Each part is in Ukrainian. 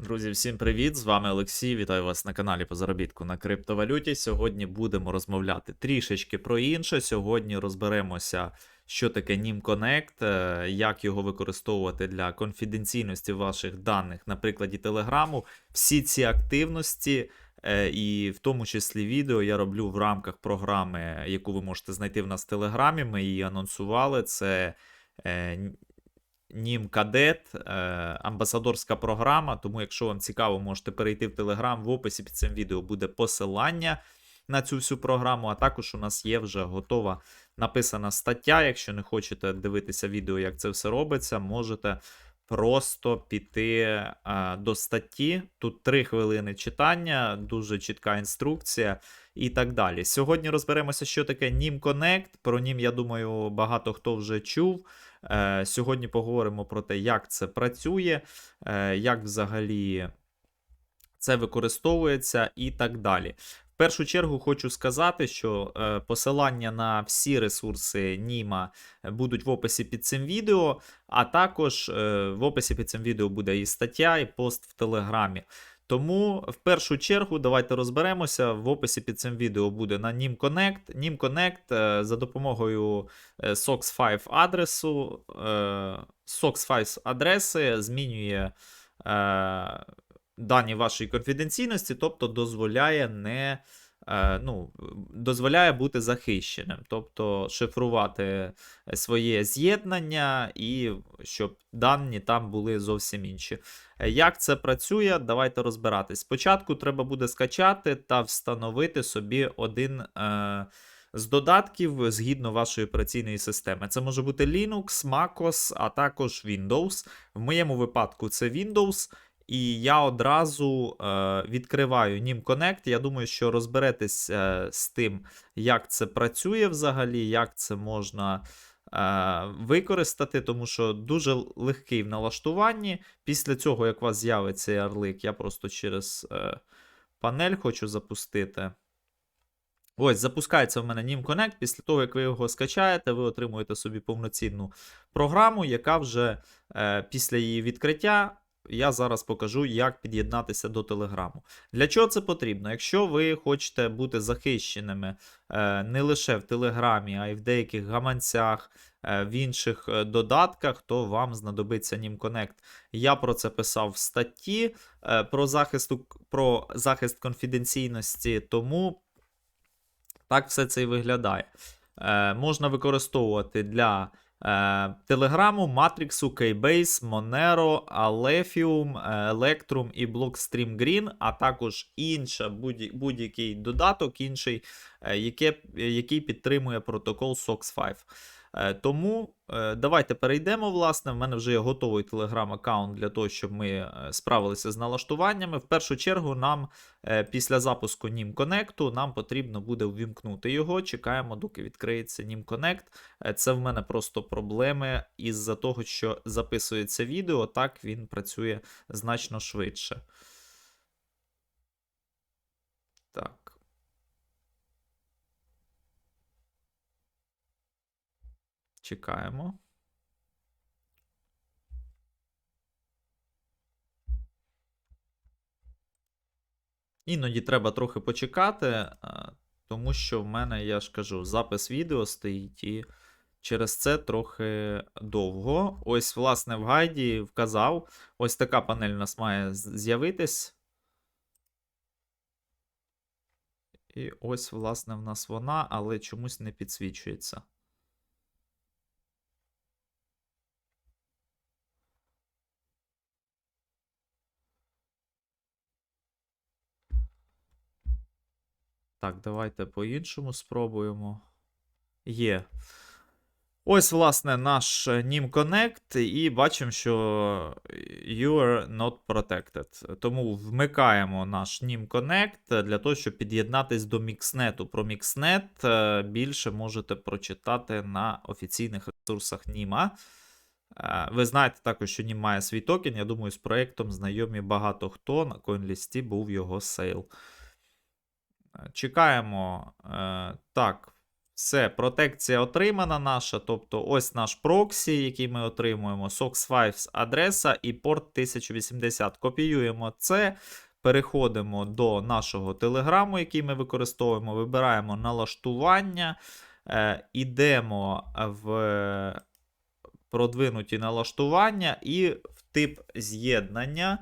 Друзі, всім привіт! З вами Олексій. Вітаю вас на каналі по заробітку на криптовалюті. Сьогодні будемо розмовляти трішечки про інше. Сьогодні розберемося, що таке NIM Connect, е, як його використовувати для конфіденційності ваших даних на прикладі Телеграму. Всі ці активності. е, І в тому числі відео я роблю в рамках програми, яку ви можете знайти в нас в Телеграмі. Ми її анонсували. Це е, Нім Кадет, е, амбасадорська програма. Тому, якщо вам цікаво, можете перейти в Телеграм. В описі під цим відео буде посилання на цю всю програму. А також у нас є вже готова написана стаття. Якщо не хочете дивитися відео, як це все робиться, можете просто піти е, до статті. Тут 3 хвилини читання, дуже чітка інструкція і так далі. Сьогодні розберемося, що таке NIM Connect. Про нім, я думаю, багато хто вже чув. Е, Сьогодні поговоримо про те, як це працює, е, як взагалі це використовується і так далі. В першу чергу хочу сказати, що е, посилання на всі ресурси Німа будуть в описі під цим відео, а також в описі під цим відео буде і стаття, і пост в Телеграмі. Тому в першу чергу давайте розберемося. В описі під цим відео буде на NIM Connect. NIM Connect е, за допомогою е, SOX5 адресу, е, SOX5 адреси змінює дані вашої конфіденційності, тобто дозволяє не. Е, Ну, дозволяє бути захищеним, тобто шифрувати своє з'єднання і щоб дані там були зовсім інші. Е, Як це працює, давайте розбиратись. Спочатку треба буде скачати та встановити собі один е, з додатків згідно вашої операційної системи. Це може бути Linux, MacOS, а також Windows. В моєму випадку це Windows. І я одразу е, відкриваю NIM Connect. Я думаю, що розберетесь е, з тим, як це працює взагалі, як це можна е, використати, тому що дуже легкий в налаштуванні. Після цього, як у вас з'явиться ярлик, я просто через панель хочу запустити. Ось, запускається в мене NIM Connect. Після того, як ви його скачаєте, ви отримуєте собі повноцінну програму, яка вже після її відкриття. Я зараз покажу, як під'єднатися до Телеграму. Для чого це потрібно? Якщо ви хочете бути захищеними е, не лише в Телеграмі, а й в деяких гаманцях, е, в інших е, додатках, то вам знадобиться NIM Connect. Я про це писав в статті про, захисту, про захист конфіденційності, тому так все це і виглядає. Можна використовувати для Телеграму, Матриксу, Кейбейс, Monero, Alephium, е, Electrum і Blockstream Green, а також інша будь- будь-який додаток, інший, е, яке, який підтримує протокол SOX5. Е, Тому е, давайте перейдемо. Власне, в мене вже є готовий телеграм-аккаунт для того, щоб ми е, справилися з налаштуваннями. В першу чергу, нам після запуску NIM Connect нам потрібно буде ввімкнути його. Чекаємо, доки відкриється NIM Connect. Це в мене просто проблеми із-за того, що записується відео, так він працює значно швидше. Так. Чекаємо. Іноді треба трохи почекати, е, тому що в мене, я ж кажу, запис відео стоїть і через це трохи довго. Ось, власне, в гайді вказав. Ось така панель у нас має з'явитись. І ось, власне, в нас вона, але чомусь не підсвічується. Так, давайте по-іншому спробуємо. Є. Ось, власне, наш е, NIM Connect, і бачимо, що you are not protected. Тому вмикаємо наш NIM Connect для того, щоб під'єднатись до Mixnet. Про е, більше можете прочитати на офіційних ресурсах. Е, Ви знаєте також, що NIM має свій токен. Я думаю, з проєктом знайомі багато хто. На CoinList був його сейл. Е, Чекаємо. Е, Так, Все, протекція отримана наша. Тобто, ось наш проксі, який ми отримуємо, SOX5 адреса і порт 1080. Копіюємо це. Переходимо до нашого телеграму, який ми використовуємо. Вибираємо налаштування. Е, ідемо в продвинуті налаштування і в тип з'єднання.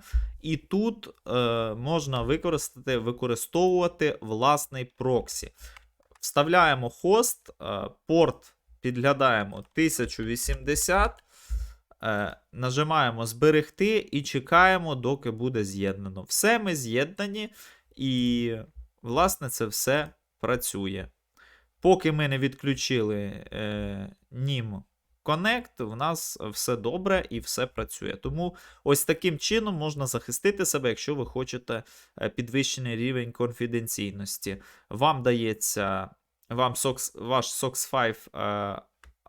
І тут е, можна використати, використовувати власний проксі. Вставляємо хост, е, порт підглядаємо 1080, е, нажимаємо зберегти і чекаємо, доки буде з'єднано. Все ми з'єднані, і, власне, це все працює. Поки ми не відключили е, NIM Connect, в нас все добре і все працює. Тому ось таким чином можна захистити себе, якщо ви хочете е, підвищений рівень конфіденційності. Вам дається вам SOX, ваш SOX 5, е,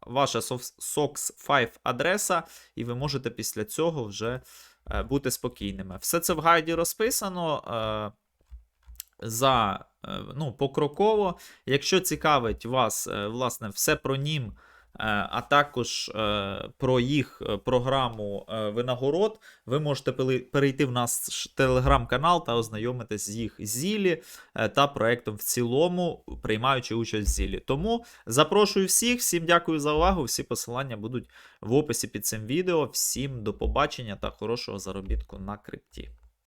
ваша SOX 5 адреса, і ви можете після цього вже е, бути спокійними. Все це в гайді розписано. Е, за е, ну, покроково. Якщо цікавить вас, е, власне, все про нім, е, а також е, про їх е, програму е, винагород, ви можете перейти в наш телеграм-канал та ознайомитись з їх зілі е, та проектом в цілому, приймаючи участь в зілі. Тому запрошую всіх, всім дякую за увагу. Всі посилання будуть в описі під цим відео. Всім до побачення та хорошого заробітку на крипті.